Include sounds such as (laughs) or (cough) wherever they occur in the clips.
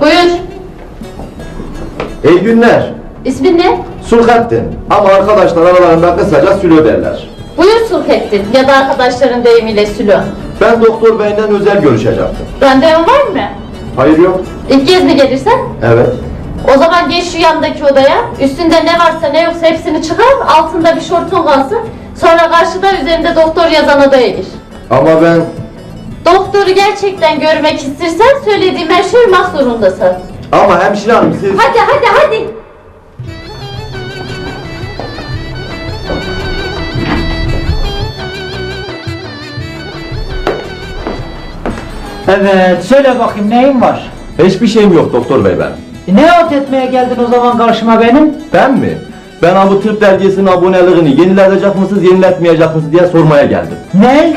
Buyur. İyi günler. İsmin ne? Sulhattin. Ama arkadaşlar aralarında kısaca Sülo derler. Buyur Sulhettin ya da arkadaşların deyimiyle Sülo. Ben doktor beyle özel görüşecektim. Randevun var mı? Hayır yok. İlk kez mi gelirsen? Evet. O zaman geç şu yandaki odaya. Üstünde ne varsa ne yoksa hepsini çıkar. Altında bir şortun kalsın. Sonra karşıda üzerinde doktor yazan odaya gir. Ama ben... Doktoru gerçekten görmek istersen söylediğim her şeyi uymak zorundasın. Ama hemşire hanım siz... Hadi hadi hadi. Evet, söyle bakayım neyin var? Hiçbir şeyim yok doktor bey ben. E, ne at etmeye geldin o zaman karşıma benim? Ben mi? Ben ha bu tıp dergisinin aboneliğini yeniletecek misiniz, yeniletmeyecek misiniz diye sormaya geldim. Ne?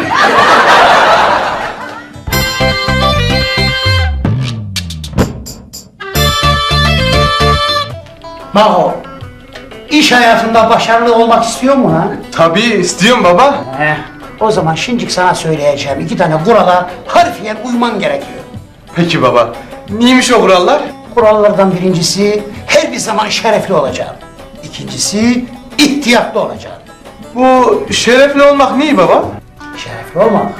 Maho, iş hayatında başarılı olmak istiyor mu ha? Tabii istiyorum baba. Heh, o zaman şimdi sana söyleyeceğim iki tane kurala harfiyen uyman gerekiyor. Peki baba. Neymiş o kurallar? Kurallardan birincisi her bir zaman şerefli olacaksın. İkincisi ihtiyatlı olacaksın. Bu şerefli olmak neyi baba? Şerefli olmak.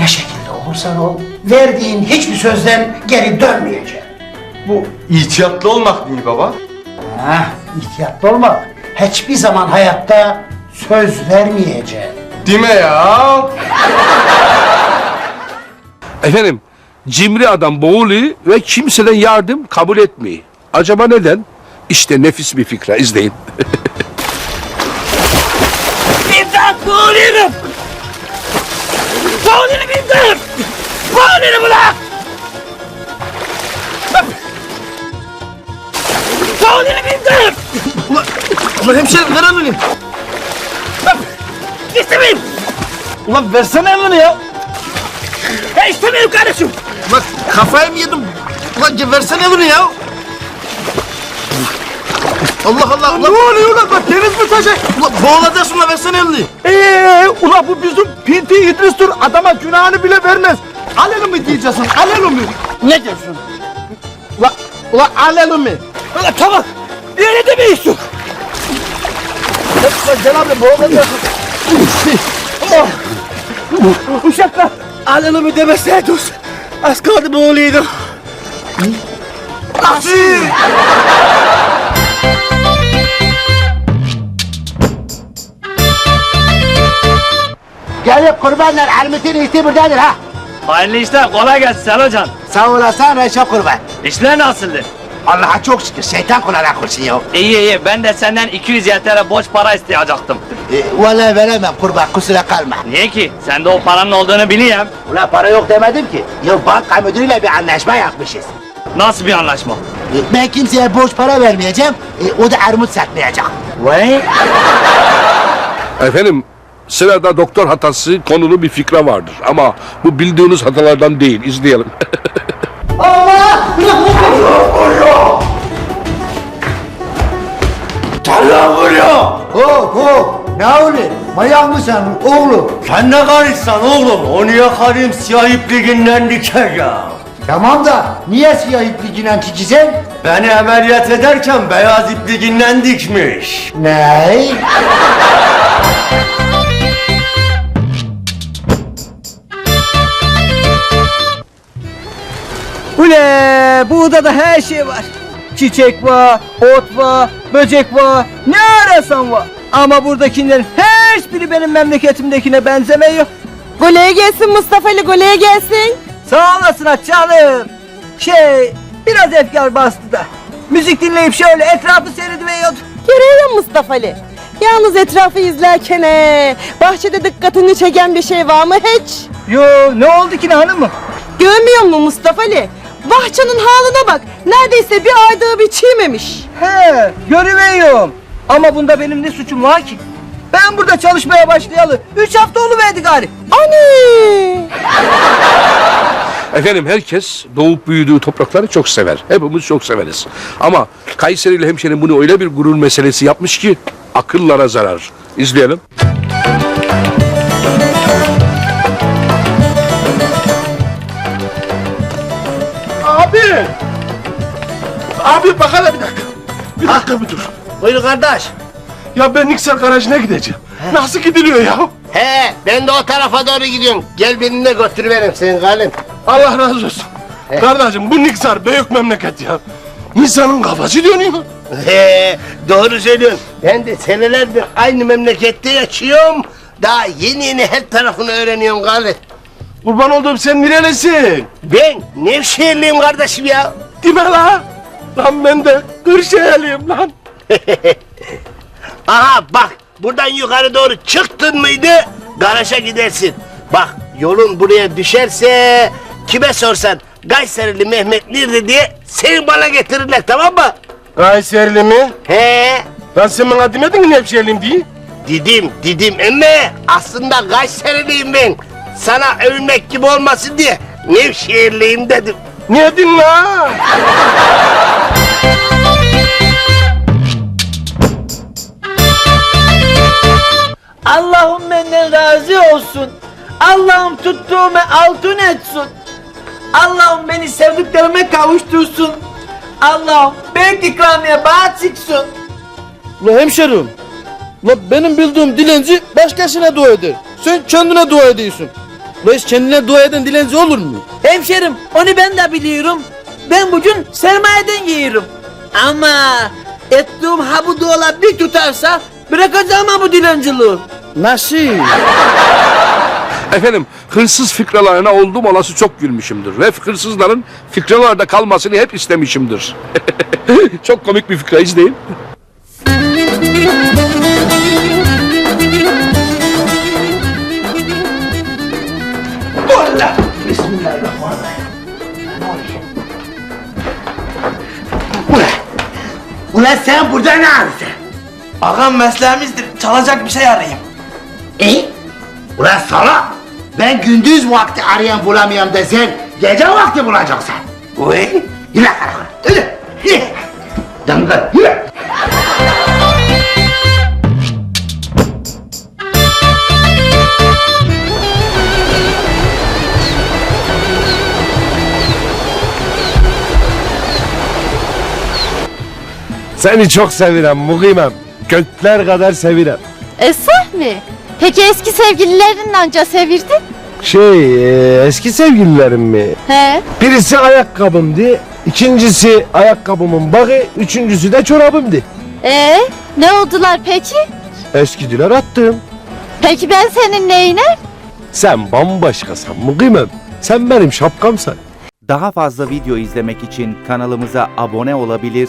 Ne şekilde olursan ol, verdiğin hiçbir sözden geri dönmeyeceksin. Bu ihtiyatlı olmak neyi baba? Heh, ihtiyatlı olmak. Hiçbir zaman hayatta söz vermeyeceksin. Dime ya. Efendim, cimri adam boğuluyor ve kimseden yardım kabul etmiyor. Acaba neden? İşte nefis bir fikre, izleyin. (laughs) İmdat boğuluyorum! Boğuluyorum imdat! Boğuluyorum ulan! Boğuluyorum imdat! Ulan, ulan hemşerim ver elini. İstemiyorum! Ulan versene elini ya. Ya istemiyorum kardeşim! Ulan kafayı mı yedim? Ulan versene elini ya. Allah Allah. Ulan, ne oluyor lan? Bak deniz mi taşacak? Ulan boğulacaksın ulan versene elini. Eee ula bu bizim Pinti İdris'tir adama günahını bile vermez. Al elimi diyeceksin al elimi. Ne diyorsun? Ula, ula al elimi. Ulan tamam! Öyle demiyorsun! Ulan gel abi boğulacaksın. Uşaklar! Al elimi demeseydiniz! Az kaldı boğuluyordum! Gelip kurbanlar elmitin iyisi buradadır ha. Hayırlı işler kolay gelsin Sen hocam. Sağ olasın Reşat kurban. İşler nasıldı? Allah'a çok şükür şeytan kullanak olsun ya. İyi iyi ben de senden 200 YTL borç para isteyecektim. E, vallahi veremem kurban kusura kalma. Niye ki? Sen de o paranın olduğunu biliyorum. Ulan para yok demedim ki. Ya banka müdürüyle bir anlaşma yapmışız. Nasıl bir anlaşma? E, ben kimseye borç para vermeyeceğim. E, o da armut satmayacak. Vay. Efendim, sırada doktor hatası konulu bir fikre vardır. Ama bu bildiğiniz hatalardan değil, izleyelim. (laughs) Hop hop. Ne oluyor? Mayan mı sen oğlum? Sen ne karışsan oğlum? Onu yakarım siyah ipliğinden diker ya. Tamam da niye siyah ipliğiyle çekeceksin? Beni ameliyat ederken beyaz ipliğinden dikmiş. Ne? Ule bu odada her şey var. Çiçek var, ot var, böcek var, ne ararsan var. Ama buradakilerin hiçbiri benim memleketimdekine benzemiyor. Goleye gelsin Mustafa Ali goleye gelsin. Sağ olasın canım. Şey, biraz efkar bastı da. Müzik dinleyip şöyle etrafı seyrediveyordum. Görüyor Mustafa Ali. Yalnız etrafı izlerken he, bahçede dikkatini çeken bir şey var mı hiç? Yo, ne oldu ki ne hanımım? Görmüyor musun Mustafa Ali? Bahçenin haline bak. Neredeyse bir aydır bir çiğmemiş. He, görüveyim. Ama bunda benim ne suçum var ki? Ben burada çalışmaya başlayalı. Üç hafta oluverdi gari. Ani! Efendim herkes doğup büyüdüğü toprakları çok sever. Hepimiz çok severiz. Ama Kayserili hemşerim bunu öyle bir gurur meselesi yapmış ki akıllara zarar. İzleyelim. Abi bak hele bir dakika. Bir dakika bir dur. Buyur kardeş. Ya ben Niksar garajına gideceğim. Nasıl gidiliyor ya? He ben de o tarafa doğru gidiyorum. Gel beni de götürüverim senin galin. Allah razı olsun. Kardeşim bu Niksar büyük memleket ya. İnsanın kafası dönüyor. He doğru söylüyorsun. Ben de senelerdir aynı memlekette yaşıyorum. Daha yeni yeni her tarafını öğreniyorum galin. Kurban olduğum sen nerelisin? Ben Nevşehirliyim kardeşim ya. Dime la. Lan ben de Kırşehirliyim lan. (laughs) Aha bak buradan yukarı doğru çıktın mıydı garaja gidersin. Bak yolun buraya düşerse kime sorsan Gayserili Mehmet nerede diye seni bana getirirler tamam mı? Kayserili mi? He Lan sen bana demedin mi Nevşehirliyim diye? Didim, didim emme aslında Kayseriliyim ben. Sana övünmek gibi olmasın diye Nevşehirliyim dedim. Ne dedin la? Allah'ım benden razı olsun. Allah'ım tuttuğumu altın etsin. Allah'ım beni sevdiklerime kavuştursun. Allah'ım büyük ikramiye bağ çıksın. La hemşerim. La benim bildiğim dilenci başkasına dua eder. Sen kendine dua ediyorsun. Hiç kendine dua eden dilenci olur mu? Hemşerim onu ben de biliyorum. Ben bugün sermayeden yiyorum. Ama ettiğim ha bu dola bir tutarsa bırakacağım ha bu dilenciliği. Nasıl? Efendim hırsız fikralarına oldum olası çok gülmüşümdür. Ve hırsızların fikralarda kalmasını hep istemişimdir. (laughs) çok komik bir fikra izleyin. Ulan sen burada ne arıyorsun? Ağam mesleğimizdir. Çalacak bir şey arayayım. E? Ulan salak! Ben gündüz vakti arayan bulamayan desen gece vakti bulacaksın. Uy! Yürü karakola, yürü! Yürü! Damga, yürü! Seni çok sevirem Mugimem. Gökler kadar sevirem. Esah mi? Peki eski sevgililerini anca sevirdin? Şey e, eski sevgililerim mi? He. Birisi ayakkabımdı. ikincisi ayakkabımın bağı. Üçüncüsü de çorabımdı. Ee, ne oldular peki? Eskidiler attım. Peki ben senin neyine? Sen bambaşkasan Mugimem. Sen benim şapkamsan. Daha fazla video izlemek için kanalımıza abone olabilir,